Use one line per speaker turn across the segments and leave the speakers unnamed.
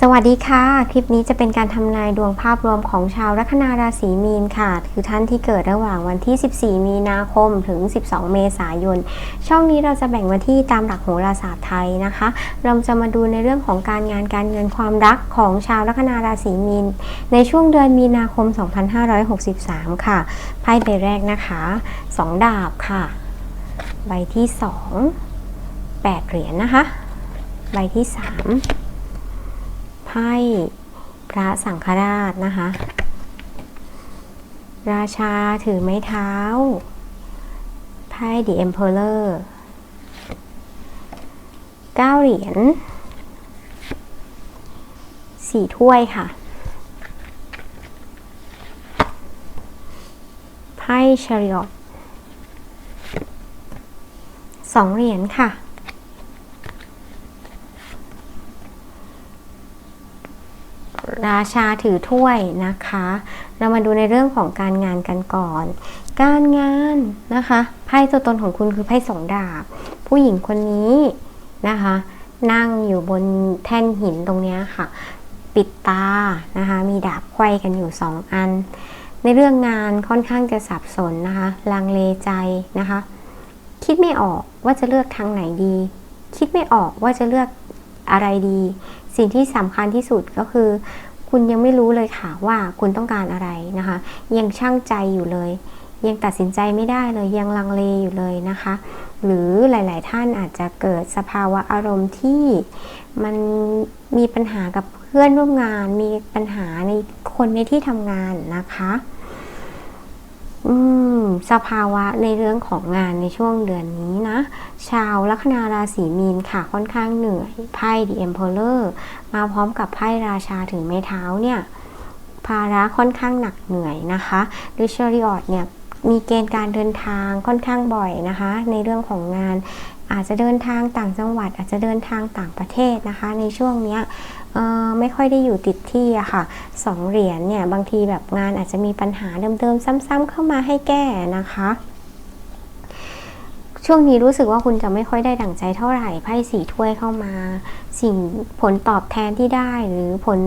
สวัสดีค่ะ คลิปนี้จะเป็นการทำนายดวงภาพรวมของชาวลัคนาราศีมีนค่ะ คือท่านที่เกิดระหว่างวันที่ 14 มีนาคมถึง 12 เมษายน ช่องนี้เราจะแบ่งวันที่ตามหลักโหราศาสตร์ไทยนะคะ เราจะมาดูในเรื่องของการงานการเงินความรักของชาวลัคนาราศีมีน ในช่วงเดือนมีนาคม 2563 ค่ะ ไพ่ใบแรกนะคะ 2 ดาบค่ะ ใบที่ 2 8 เหรียญนะคะ ใบที่ 3 ไพ่พระสังฆราชนะคะ ราชาถือไม้เท้า ไพ่ The Emperor เก้าเหรียญสี่ถ้วยค่ะ ไพ่ชาริอตสองเหรียญค่ะ ราชาถือถ้วยนะคะ เรามาดูในเรื่องของการงานกันก่อน การงานนะคะไพ่ตัวตนของคุณคือไพ่สองดาบ ผู้หญิงคนนี้นะคะ นั่งอยู่บนแท่นหินตรงนี้ค่ะ ปิดตานะคะมีดาบไขว้กันอยู่สองอัน ในเรื่องงานค่อนข้างจะสับสนนะคะลังเลใจนะคะ คิดไม่ออกว่าจะเลือกทางไหนดี คิดไม่ออกว่าจะเลือกอะไรดี สิ่งที่สำคัญที่สุดก็คือ คุณยังไม่รู้เลยค่ะว่าคุณต้องการอะไรนะคะ ยังช่างใจอยู่เลย ยังตัดสินใจไม่ได้เลยยังลังเลอยู่เลยนะคะ หรือหลาย ๆ ท่านอาจจะเกิดสภาวะอารมณ์ที่มันมีปัญหากับเพื่อนร่วมงาน มีปัญหาในคนในที่ทำงานนะคะ อืมสภาวะในเรื่องของงานในช่วงเดือนนี้นะ ชาวลัคนาราศีมีนค่ะค่อนข้างเหนื่อยไพ่ The Emperor มาพร้อมกับไพ่ราชาถือไม้เท้าเนี่ย ภาระค่อนข้างหนักเหนื่อยนะคะหรือชาริออตเนี่ยมีเกณฑ์การเดินทางค่อนข้างบ่อยนะคะ ในเรื่องของงานอาจจะเดินทางต่างจังหวัดอาจจะเดินทางต่างประเทศนะคะ ในช่วงเนี้ย ไม่ค่อยได้อยู่ติดที่อะค่ะสองเหรียญเนี่ยบางทีแบบงานอาจจะมีปัญหาเดิมๆ ซ้ำๆเข้ามาให้แก้นะคะ ช่วงนี้รู้สึกว่าคุณจะไม่ค่อยได้ดั่งใจเท่าไหร่ไพ่สีถ้วยเข้ามา สิ่งผลตอบแทนที่ได้หรือผล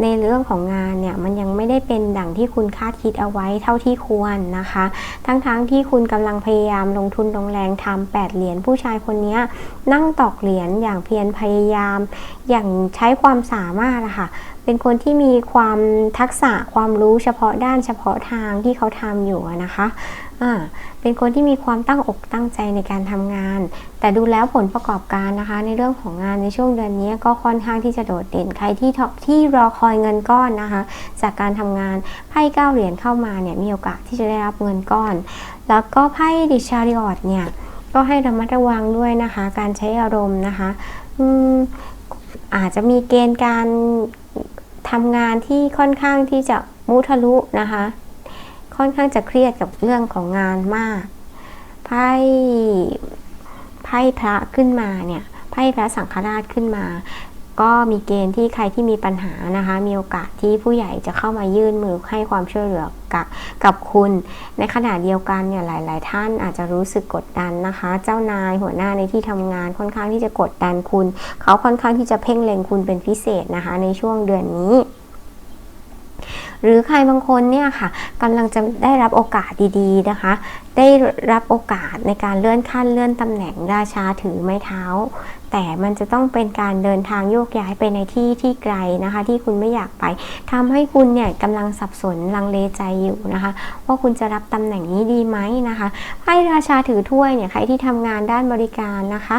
ในเรื่องของงานเนี่ยมันยังไม่ได้เป็นดั่งที่คุณคาดคิดเอาไว้เท่าที่ควรนะคะ ทั้งๆทที่คุณกำลังพยายามลงทุนลงแรงทำแปดเหรียญผู้ชายคนนี้นั่งตอกเหรียญอย่างเพียรพยายาม อย่างใช้ความสามารถอะค่ะ เป็นคนที่มีความทักษะความรู้เฉพาะด้านเฉพาะทางที่เขาทำอยู่นะคะเป็นคนที่มีความตั้งอกตั้งใจในการทำงาน แต่ดูแล้วผลประกอบการนะคะ ในเรื่องของงานในช่วงเดือนนี้ก็ค่อนข้างที่จะโดดเด่นใครที่ที่รอคอยเงินก้อนนะคะ จากการทำงานไพ่เก้าเหรียญเข้ามาเนี่ยมีโอกาสที่จะได้รับเงินก้อน แล้วก็ไพ่ดิชาริออตเนี่ยก็ให้ระมัดระวังด้วยนะคะ การใช้อารมณ์นะคะออาจจะมีเกณฑ์การ ทำงานที่ค่อนข้างที่จะมุทะลุนะคะ ค่อนข้างจะเครียดกับเรื่องของงานมากไพ่ไพ่พระขึ้นมาเนี่ยไพ่พระสังฆราชขึ้นมา ก็มีเกณฑ์ที่ใครที่มีปัญหานะคะ มีโอกาสที่ผู้ใหญ่จะเข้ามายื่นมือให้ความช่วยเหลือกับกับคุณ ในขณะเดียวกันเนี่ยหลาย ๆ ท่านอาจจะรู้สึกกดดันนะคะ เจ้านายหัวหน้าในที่ทำงานค่อนข้างที่จะกดดันคุณ เขาค่อนข้างที่จะเพ่งเล็งคุณเป็นพิเศษนะคะ ในช่วงเดือนนี้ หรือใครบางคนเนี่ยค่ะกำลังจะได้รับโอกาสดีๆนะคะ ได้รับโอกาสในการเลื่อนขั้นเลื่อนตำแหน่งราชาถือไม้เท้า แต่มันจะต้องเป็นการเดินทางโยกย้ายไปในที่ที่ไกลนะคะ ที่คุณไม่อยากไปทำให้คุณเนี่ยกำลังสับสนลังเลใจอยู่นะคะ ว่าคุณจะรับตำแหน่งนี้ดีไหมนะคะไพ่ราชาถือถ้วยเนี่ยใครที่ทำงานด้านบริการนะคะ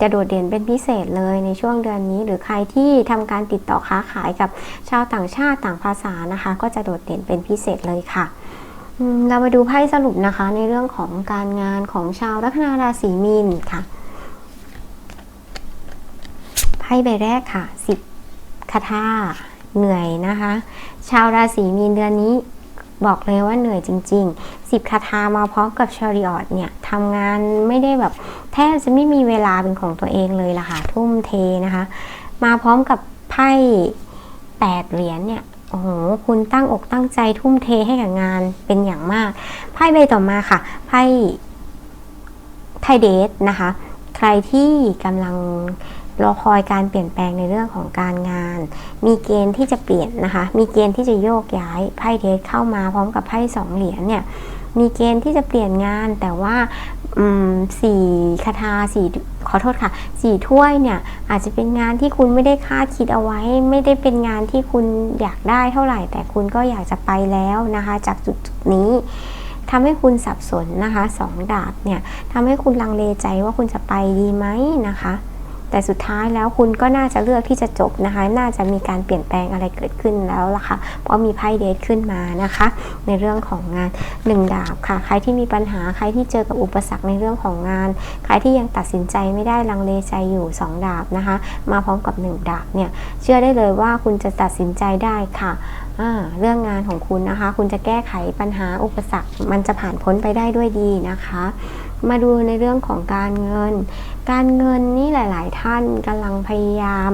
จะโดดเด่นเป็นพิเศษเลยในช่วงเดือนนี้ หรือใครที่ทำการติดต่อค้าขายกับชาวต่างชาติต่างภาษานะคะ ก็จะโดดเด่นเป็นพิเศษเลยค่ะเรามาดูไพ่สรุปนะคะในเรื่องของการงานของชาวลัคนาราศีมีนค่ะไพ่ใบแรกค่ะสิบคาถาเหนื่อยนะคะ ชาวราศีมีนเดือนนี้ บอกเลยว่าเหนื่อยจริงๆสิบคาถามาพร้อมกับชาริออตเนี่ยทำงานไม่ได้แบบแทบจะไม่มีเวลาเป็นของตัวเองเลยล่ะค่ะทุ่มเทนะคะ มาพร้อมกับไพ่แปดเหรียญเนี่ยโอ้โหคุณตั้งอกตั้งใจทุ่มเทให้กับงานเป็นอย่างมากไพ่ใบต่อมาค่ะไพ่ไทเดทนะคะ ใครที่กำลัง รอคอยการเปลี่ยนแปลงในเรื่องของการงาน มีเกณฑ์ที่จะเปลี่ยนนะคะ มีเกณฑ์ที่จะโยกย้ายไพ่เดทเข้ามาพร้อมกับไพ่สองเหรียญเนี่ยมีเกณฑ์ที่จะเปลี่ยนงานแต่ว่าสี่คาถาสี่ขอโทษค่ะสี่ถ้วยเนี่ยอาจจะเป็นงานที่คุณไม่ได้คาดคิดเอาไว้ ไม่ได้เป็นงานที่คุณอยากได้เท่าไหร่ แต่คุณก็อยากจะไปแล้วนะคะ จากจุดนี้ทำให้คุณสับสนนะคะสองดาบเนี่ยทำให้คุณลังเลใจว่าคุณจะไปดีไหมนะคะ แต่สุดท้ายแล้วคุณก็น่าจะเลือกที่จะจบนะคะ น่าจะมีการเปลี่ยนแปลงอะไรเกิดขึ้นแล้วล่ะค่ะ เพราะมีไพ่เดทขึ้นมานะคะ ในเรื่องของงานหนึ่งดาบค่ะ ใครที่มีปัญหา ใครที่เจอกับอุปสรรคในเรื่องของงาน ใครที่ยังตัดสินใจไม่ได้ลังเลใจอยู่สองดาบนะคะ มาพร้อมกับหนึ่งดาบเนี่ย เชื่อได้เลยว่าคุณจะตัดสินใจได้ค่ะเรื่องงานของคุณนะคะ คุณจะแก้ไขปัญหาอุปสรรค มันจะผ่านพ้นไปได้ด้วยดีนะคะ มาดูในเรื่องของการเงิน การเงินนี่หลาย ๆ ท่านกำลังพยายาม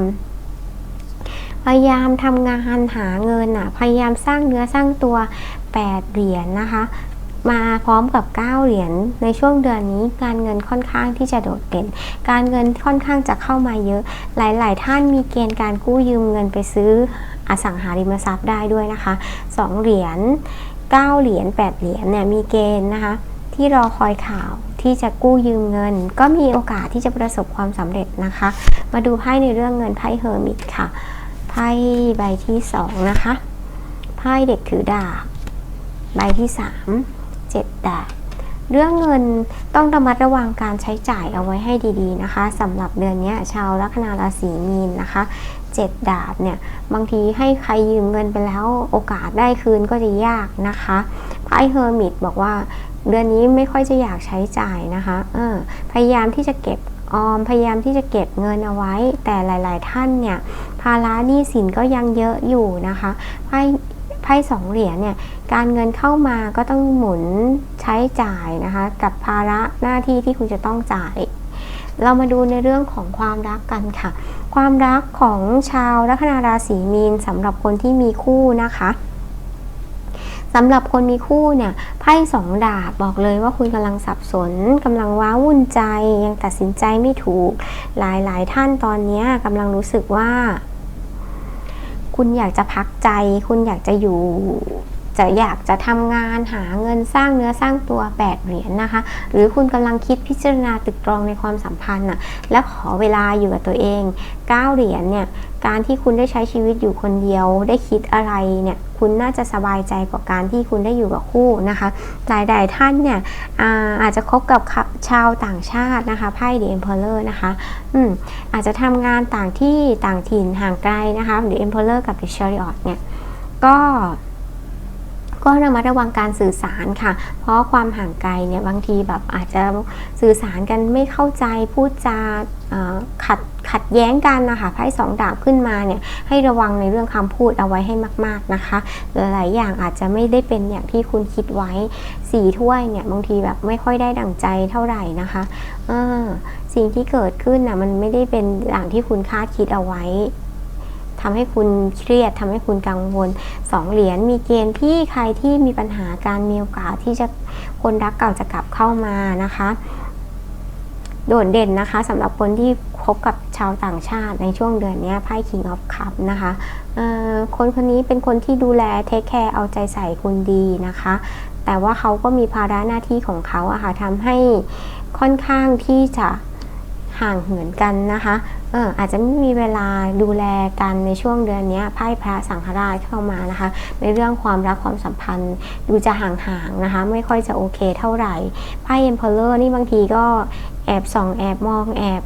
พยายามทำงานหาเงินอะ พยายามสร้างเนื้อสร้างตัว 8 เหรียญนะคะ มาพร้อมกับ 9 เหรียญในช่วงเดือนนี้การเงินค่อนข้างที่จะโดดเด่น การเงินค่อนข้างจะเข้ามาเยอะ หลาย ๆ ท่านมีเกณฑ์การกู้ยืมเงินไปซื้ออสังหาริมทรัพย์ได้ด้วยนะคะ 2 เหรียญ9เหรียญ8เหรียญเนี่ยมีเกณฑ์นะคะที่รอคอยข่าว ที่จะกู้ยืมเงิน ก็มีโอกาสที่จะประสบความสำเร็จนะคะ มาดูไพ่ในเรื่องเงินไพ่เฮอร์มิตค่ะไพ่ใบที่2นะคะไพ่เด็กถือดาบใบที่3 7ดาบเรื่องเงินต้องระมัดระวังการใช้จ่ายเอาไว้ให้ดีๆนะคะสำหรับเดือนนี้ชาวลัคนาราศีมีนนะคะ7ดาบเนี่ยบางทีให้ใครยืมเงินไปแล้วโอกาสได้คืนก็จะยากนะคะไพ่เฮอร์มิตบอกว่า เดือนนี้ไม่ค่อยจะอยากใช้จ่ายนะคะเออพยายามที่จะเก็บออมพยายามที่จะเก็บเงินเอาไว้ แต่หลาย ๆ ท่านเนี่ยภาระหนี้สินก็ยังเยอะอยู่นะคะไพ่ไพ่สองเหรียญเนี่ยการเงินเข้ามาก็ต้องหมุนใช้จ่ายนะคะ กับภาระหน้าที่ที่คุณจะต้องจ่าย เรามาดูในเรื่องของความรักกันค่ะ ความรักของชาวลัคนาราศีมีนสำหรับคนที่มีคู่นะคะ สำหรับคนมีคู่เนี่ยไพ่สองดาบบอกเลยว่าคุณกำลังสับสนกำลังว้าวุ่นใจ ยังตัดสินใจไม่ถูก หลายๆ ท่านตอนนี้กำลังรู้สึกว่า คุณอยากจะพักใจ คุณอยากจะอยู่ จะอยากจะทำงานหาเงินสร้างเนื้อสร้างตัวแปดเหรียญนะคะ หรือคุณกำลังคิดพิจารณาตึกตรองในความสัมพันธ์น่ะและขอเวลาอยู่กับตัวเอง 9 เหรียญเนี่ยการที่คุณได้ใช้ชีวิตอยู่คนเดียว ได้คิดอะไรเนี่ยคุณน่าจะสบายใจกว่าการที่คุณได้อยู่กับคู่นะคะหลาย ๆ ท่านเนี่ยอาอาจจะคบกับชาวต่างชาตินะคะไพ่เด e เ m อ r เลอร์นะคะอืมอาจจะทำงานต่างที่ต่างถิ่นห่างไกลนะคะหรือ Emperor กับ The Chariot เนี่ยก็ ก็ระมัดระวังการสื่อสารค่ะ เพราะความห่างไกลเนี่ยบางทีแบบอาจจะสื่อสารกันไม่เข้าใจพูดจาขัดขัดแย้งกันนะคะไพ่สองดาบขึ้นมาเนี่ยให้ระวังในเรื่องคำพูดเอาไว้ให้มาก ๆนะคะ หลายอย่างอาจจะไม่ได้เป็นอย่างที่คุณคิดไว้สี่ถ้วยเนี่ยบางทีแบบไม่ค่อยได้ดั่งใจเท่าไหร่นะคะสิ่งที่เกิดขึ้นนะมันไม่ได้เป็นอย่างที่คุณคาดคิดเอาไว้ ทำให้คุณเครียดทำให้คุณกังวลสองเหรียญมีเกณฑ์ที่ใครที่มีปัญหาการมีโอกาสที่จะคนรักเก่าจะกลับเข้ามานะคะ โดดเด่นนะคะสำหรับคนที่คบกับชาวต่างชาติในช่วงเดือนนี้ไพ่ King of Cup นะคะคนคนนี้เป็นคนที่ดูแลเทคแคร์เอาใจใส่คุณดีนะคะ แต่ว่าเขาก็มีภาระหน้าที่ของเขาอะค่ะทำให้ค่อนข้างที่จะ ห่างเหินกันนะคะเอออาจจะไม่มีเวลาดูแลกันในช่วงเดือนนี้ไพ่พระสังฆราชเข้ามานะคะ ในเรื่องความรักความสัมพันธ์ ดูจะห่างๆนะคะ ไม่ค่อยจะโอเคเท่าไหร่ไพ่ Emperor นี่บางทีก็แอบส่องแอบมองแอบ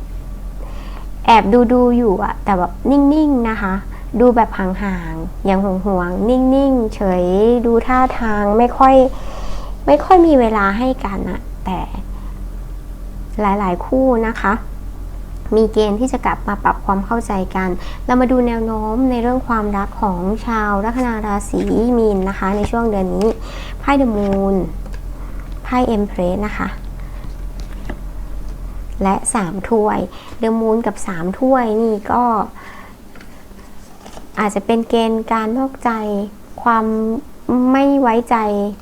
แอบดูดูๆอยู่อะแต่แบบนิ่งๆนะคะ ดูแบบห่างๆอย่างห่วงๆนิ่งๆ เฉยดูท่าทางไม่ค่อยไม่ค่อยมีเวลาให้กันอะแต่หลายๆคู่นะคะ มีเกณฑ์ที่จะกลับมาปรับความเข้าใจกัน เรามาดูแนวโน้มในเรื่องความรักของชาวลัคนาราศีมีนนะคะ ในช่วงเดือนนี้ ไพ่เดอะมูน ไพ่เอ็มเพรสนะคะ และ 3 ถ้วย เดอะมูนกับ 3 ถ้วยนี่ก็อาจจะเป็นเกณฑ์การนอกใจความ ไม่ไว้ใจ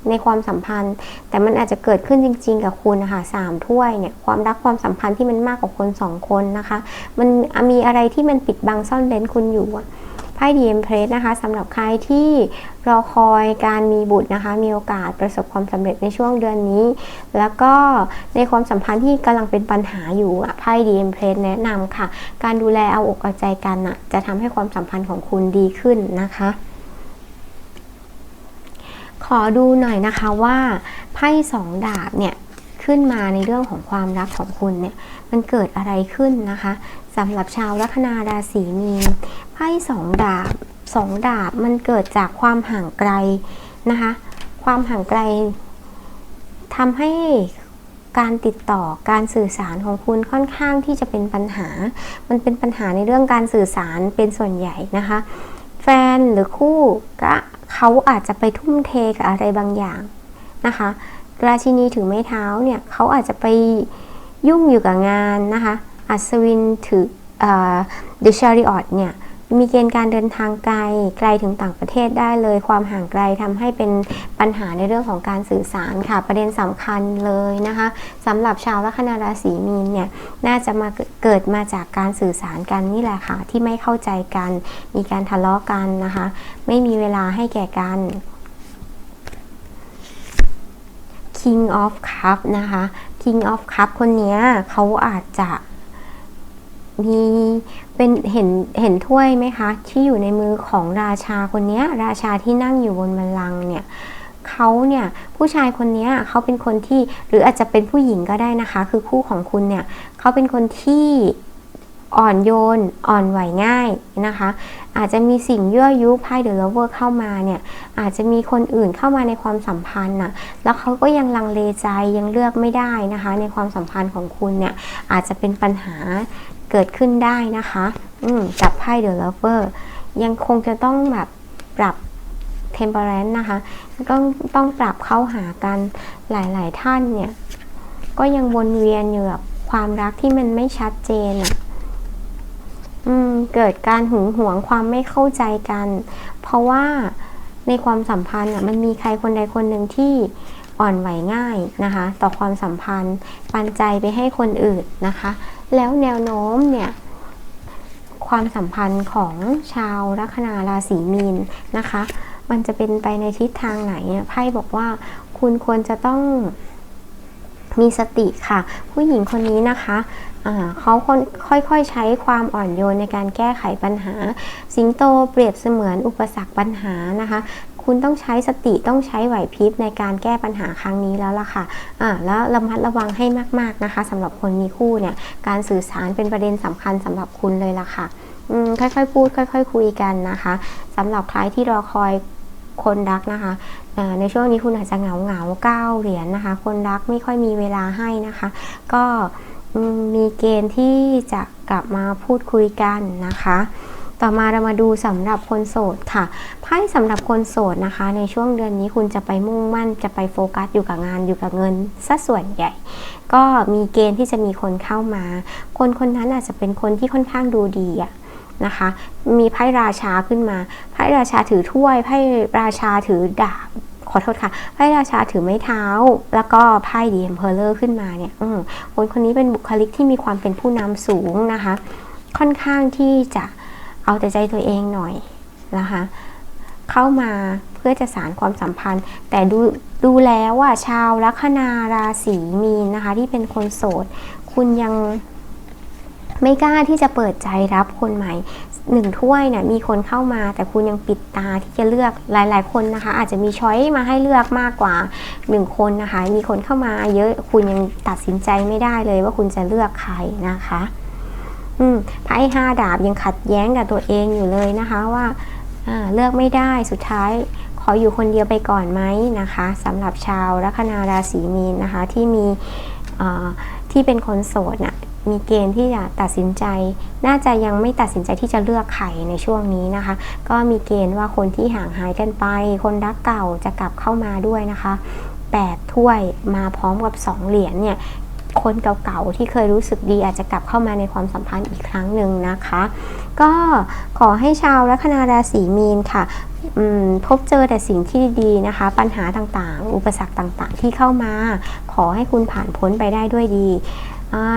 ในความสัมพันธ์ แต่มันอาจจะเกิดขึ้นจริง ๆ กับคุณนะคะสามถ้วยเนี่ยความรักความสัมพันธ์ที่มันมากกว่าคนสองคนนะคะ มันมีอะไรที่มันปิดบังซ่อนเร้นคุณอยู่อะไพ่ดีเอ็มเพรสนะคะสำหรับใครที่รอคอยการมีบุตรนะคะ มีโอกาสประสบความสำเร็จในช่วงเดือนนี้ แล้วก็ในความสัมพันธ์ที่กำลังเป็นปัญหาอยู่อะไพ่ดีเอ็มเพรสแนะนำค่ะ การดูแลเอาอกเอาใจกันอะจะทำให้ความสัมพันธ์ของคุณดีขึ้นนะคะ ขอดูหน่อยนะคะว่าไพ่สองดาบเนี่ยขึ้นมาในเรื่องของความรักของคุณเนี่ยมันเกิดอะไรขึ้นนะคะสำหรับชาวลัคนาราศีมีนไพ่สองดาบสองดาบมันเกิดจากความห่างไกลนะคะ ความห่างไกลทำให้การติดต่อการสื่อสารของคุณค่อนข้างที่จะเป็นปัญหา มันเป็นปัญหาในเรื่องการสื่อสารเป็นส่วนใหญ่นะคะ แฟนหรือคู่ก็ เขาอาจจะไปทุ่มเทกับอะไรบางอย่างนะคะ ราชินีถือไม้เท้าเนี่ยเขาอาจจะไปยุ่งอยู่กับงานนะคะ อัศวินถือเดชาริออตเนี่ย มีเกณฑ์การเดินทางไกลไกลถึงต่างประเทศได้เลย ความห่างไกลทำให้เป็นปัญหาในเรื่องของการสื่อสารค่ะ ประเด็นสำคัญเลยนะคะสำหรับชาวลัคนาราศีมีนเนี่ยน่าจะมาเกิดมาจากการสื่อสารกันนี่แหละค่ะที่ไม่เข้าใจกัน มีการทะเลาะกันนะคะ ไม่มีเวลาให้แก่กัน King of Cup นะคะ King of Cup คนนี้เขาอาจจะ มีเป็นเห็นเห็นถ้วยไหมคะ ที่อยู่ในมือของราชาคนนี้ราชาที่นั่งอยู่บนบัลลังก์เนี่ยเขาเนี่ยผู้ชายคนนี้เขาเป็นคนที่หรืออาจจะเป็นผู้หญิงก็ได้นะคะ คือคู่ของคุณเนี่ยเขาเป็นคนที่อ่อนโยนอ่อนไหวง่ายนะคะ อาจจะมีสิ่งยั่วยุไพ่เดอะเลเวอร์เข้ามาเนี่ยอาจจะมีคนอื่นเข้ามาในความสัมพันธ์นะแล้วเขาก็ยังลังเลใจยังเลือกไม่ได้นะคะ ในความสัมพันธ์ของคุณเนี่ยอาจจะเป็นปัญหา เกิดขึ้นได้นะคะกับไพ่เดอะเลเวอร์ยังคงจะต้องแบบปรับเทมเปอร์เรนต์นะคะต้องต้องปรับเข้าหากันหลายๆท่านเนี่ย ก็ยังวนเวียนอยู่กับความรักที่มันไม่ชัดเจนอะเกิดการหึงหวงความไม่เข้าใจกัน เพราะว่าในความสัมพันธ์อะมันมีใครคนใดคนหนึ่งที่อ่อนไหวง่ายนะคะ ต่อความสัมพันธ์ ปันใจไปให้คนอื่นนะคะ แล้วแนวโน้มเนี่ยความสัมพันธ์ของชาวลัคนาราศีมีนนะคะ มันจะเป็นไปในทิศทางไหนไพ่บอกว่าคุณควรจะต้องมีสติค่ะ ผู้หญิงคนนี้นะคะเขาค่อยๆใช้ความอ่อนโยนในการแก้ไขปัญหา สิงโตเปรียบเสมือนอุปสรรคปัญหานะคะ คุณต้องใช้สติต้องใช้ไหวพริบในการแก้ปัญหาครั้งนี้แล้วล่ะค่ะะแล้วระมัดระวังให้มาก ๆนะคะสำหรับคนมีคู่เนี่ยการสื่อสารเป็นประเด็นสำคัญสำหรับคุณเลยล่ะค่ะค่อยๆพูด ค่อยๆคุยกันนะคะสำหรับใครที่รอคอยคนรักนะคะในช่วงนี้คุณอาจจะเหงาเหงาเก้าเหรียญนนะคะ คนรักไม่ค่อยมีเวลาให้นะคะ ก็มีเกณฑ์ที่จะกลับมาพูดคุยกันนะคะ ต่อมาเรามาดูสำหรับคนโสดค่ะไพ่สำหรับคนโสดนะคะ ในช่วงเดือนนี้คุณจะไปมุ่งมั่นจะไปโฟกัสอยู่กับงานอยู่กับเงินซะส่วนใหญ่ ก็มีเกณฑ์ที่จะมีคนเข้ามา คนคนนั้นอาจจะเป็นคนที่ค่อนข้างดูดีอะนะคะ มีไพ่ราชาขึ้นมา ไพ่ราชาถือถ้วยไพ่ราชาถือดาบขอโทษค่ะ ไพ่ราชาถือไม้เท้า แล้วก็ไพ่ดีเอ็มเพลเลอร์ขึ้นมาเนี่ยคนคนนี้เป็นบุคลิกที่มีความเป็นผู้นำสูงนะคะ ค่อนข้างที่จะ เอาแต่ใจตัวเองหน่อยนะคะเข้ามาเพื่อจะสารความสัมพันธ์ แต่ดูดูแล้วว่าชาวลัคนาราศีมีนนะคะ ที่เป็นคนโสด คุณยังไม่กล้าที่จะเปิดใจรับคนใหม่หนึ่งถ้วยเนี่ยมีคนเข้ามา แต่คุณยังปิดตาที่จะเลือกหลาย ๆ คนนะคะ อาจจะมีช้อยมาให้เลือกมากกว่าหนึ่งคนนะคะ มีคนเข้ามาเยอะคุณยังตัดสินใจไม่ได้เลยว่าคุณจะเลือกใครนะคะ ไพ่ห้าดาบยังขัดแย้งกับตัวเองอยู่เลยนะคะว่าเลือกไม่ได้สุดท้ายขออยู่คนเดียวไปก่อนไหมนะคะสำหรับชาวลัคนาราศีมีนนะคะที่มีที่เป็นคนโสดน่ะมีเกณฑ์ที่จะตัดสินใจ น่าจะยังไม่ตัดสินใจที่จะเลือกใครในช่วงนี้นะคะ ก็มีเกณฑ์ว่าคนที่ห่างหายกันไป คนรักเก่าจะกลับเข้ามาด้วยนะคะ8ถ้วยมาพร้อมกับ 2 เหรียญเนี่ย คนเก่าๆที่เคยรู้สึกดีอาจจะกลับเข้ามาในความสัมพันธ์อีกครั้งหนึ่งนะคะ ก็ขอให้ชาวลัคนาราศีมีนค่ะพบเจอแต่สิ่งที่ดีๆนะคะ ปัญหาต่างๆ อุปสรรคต่างๆ ที่เข้ามา ขอให้คุณผ่านพ้นไปได้ด้วยดี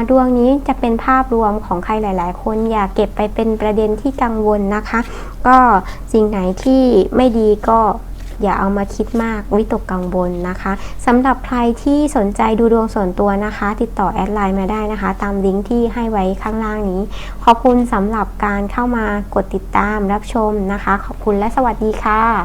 ดวงนี้จะเป็นภาพรวมของใครหลาย ๆ คนอย่าเก็บไปเป็นประเด็นที่กังวลนะคะ ก็สิ่งไหนที่ไม่ดีก็ อย่าเอามาคิดมากวิตกกังวลนะคะสำหรับใครที่สนใจดูดวงส่วนตัวนะคะ ติดต่อแอดไลน์มาได้นะคะ ตามลิงก์ที่ให้ไว้ข้างล่างนี้ ขอบคุณสำหรับการเข้ามากดติดตามรับชมนะคะ ขอบคุณและสวัสดีค่ะ